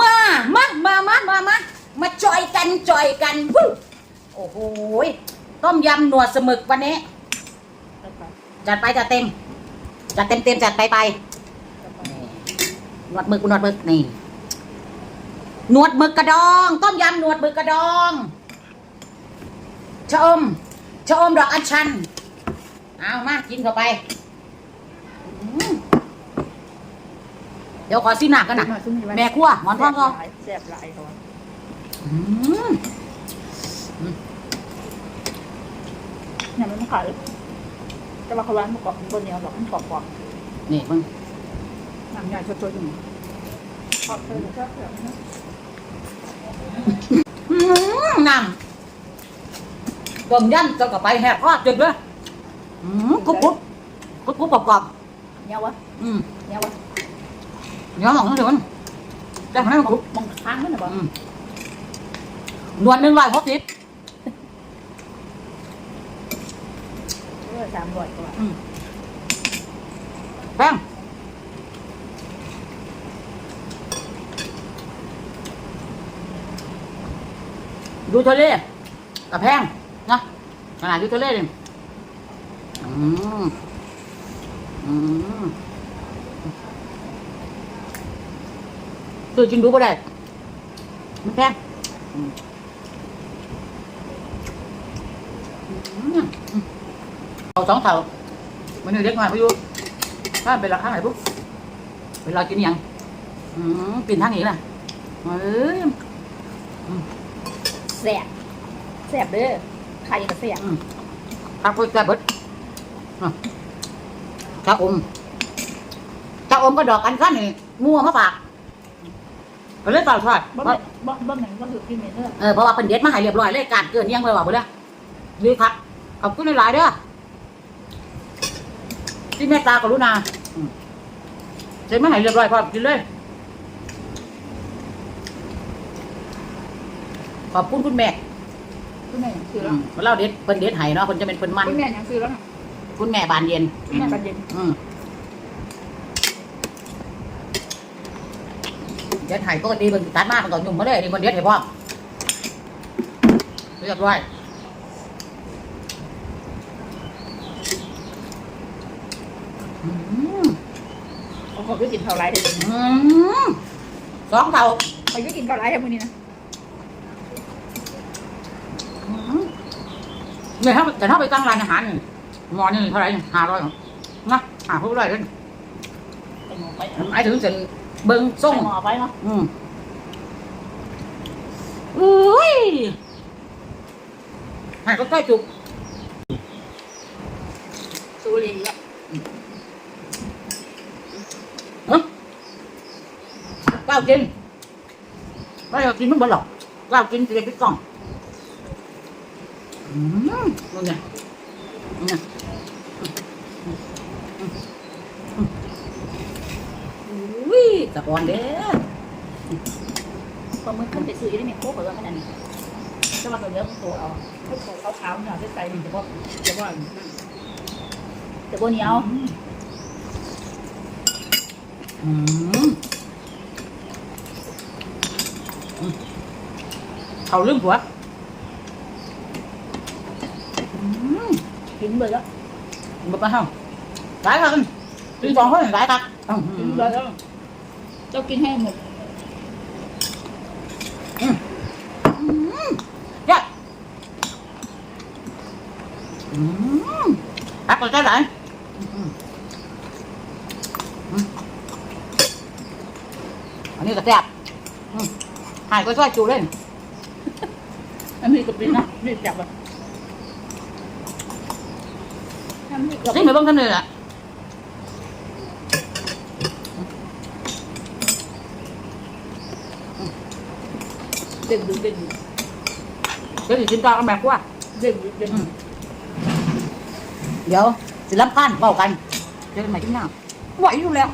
มา มา มา มา มา มา มาจอยกันจอยกันวู้โอ้โหต้มยำหนวดสมึกวันนี้ จัดไปจัดเต็ม จัดเต็มเต็มจัดไปไปหนวดมึกหนวดมึกนี่หนวดมึกกระดอง ต้มยำหนวดมึกกระดองชะอมชะอมดอกอัญชัน เอามากินเข้าไปอืม เดี๋ยวขอซิมหนักกันนะแม่ครัวหมอนทองเขาแซ่บหลายเขาอืมเนี่ยมันไม่ขายแต่ว่าเขาร้านมันกรอบบนเหนียวหรอกมันกรอบกรอบนี่มึงหนังใหญ่ชดๆอยู่กรอบเลยชอบแบบนี้อืมน้ำต้มยำจะกับไปแหบคอจุดเลยอืมกรุบกรุบกรุบกรุบกรอบกรอบเนี้ยวะอืมเนี้ยวะ เนื้อหอมทั้งเดือนได้ไหมกรุบมองค้างมันหรอบ่อืมนวลหนึ่งร้อยหกสิบเออสามร้อยกว่าแป้งดูทะเลกับแพงนะขนาดดูทะเลเลยอืมอืม ตัวจริงดูก็ได้มันแพงอืมอืมเอาสองเท่ามันนี่เล็กหน่อยไปอยู่ถ้าเป็นราคาไหนปุ๊บเวลากินอหยังอืมปีนทางนี้นะเอ้ยแซ่บแซ่บเด้อไข่ก็แซ่บทางพุทธเบิดอะชาอมชาอมก็ดอกอันสั้นนี่มั่วมาฝาก ก็เลยฝากทอดบ่เพราะบ่บ่หนังบ่ถือกินเนื้อเออเพราะว่าเป็นเด็ดมาให้เรียบร้อยเลยการเกินยังไปว่าไปเลยดีครับขอบคุณหลายๆเด้อที่เมตตากรุณาอืมเสร็จมาให้เรียบร้อยพร้อมกินเลย ขอบคุณคุณแม่คุณแม่ยังซื้ออืแล้วมเล่าเด็ดเพิ่นเด็ดไห้เนาะเพิ่นจะเป็นเพิ่นมัน คุณแม่ยังซื้อแล้วนะคุณแม่บานเย็นคุณแม่กันเย็นอืม เด็ดไห้ปกติเพิ่นตัดมาเพิ่นก็ยุ่มมาเลยนี่เพิ่นเด็ดให้พร้อมเรียบร้อยอืมเขาก็กินข้าวไรเด้ออืมสองเท่าเขาก็กินข้าวไรทั้งมื้อนี้นะอืมเนี่ยถ้าแต่ถ้าไปตั้งร้านอาหารนี่หมอนี่เท่าไหร่ห้าร้อยนะห้าหกร้อยเลยไปหมอไปหมายถึงเส้น เบิ้งส่งหมอไปเนาะอืมอุ้ยให้ก็ใกล้จุกซูรีแล้วกล้าวกินไม่เอากินมันบ่หรอกกล้าวกินจะได้ปิดกล่องอืมนู่นไงนู่นไง อุ้ยตะกอนเด้อพอมึงขึ้นไปซื้อได้ไหมโคกเบอร์ขนาดนี้จะมาตัวเยอะตัวเอาให้ตัวเขาขาวๆเนี่ยจะใส่เฉพาะเฉพาะแต่บนเหนียวอืมอืมเขาลืมหัวอืมกินเลยแล้วบมาเฮาหลายครับกินสองคนหลายครับอืมกินเลยแล้ว เจ้ากินให้หมดอืมยัดอืมตักไปได้ไหนอืมอืมอันนี้ก็แซ่บอืมหายก็ช่วยจูเล่นอันนี้ก็เป็นนะนี่จับแบบทำนี่ก็นี่ไม่บ้างทำเลยอะ เด่นดูเด่นเดี๋ยวสิกินต่อกันแบบว่าเด่นเด่นเดี๋ยวสิรับพันเบากันเจอกันใหม่ที่หน้าไหวอยู่แล้ว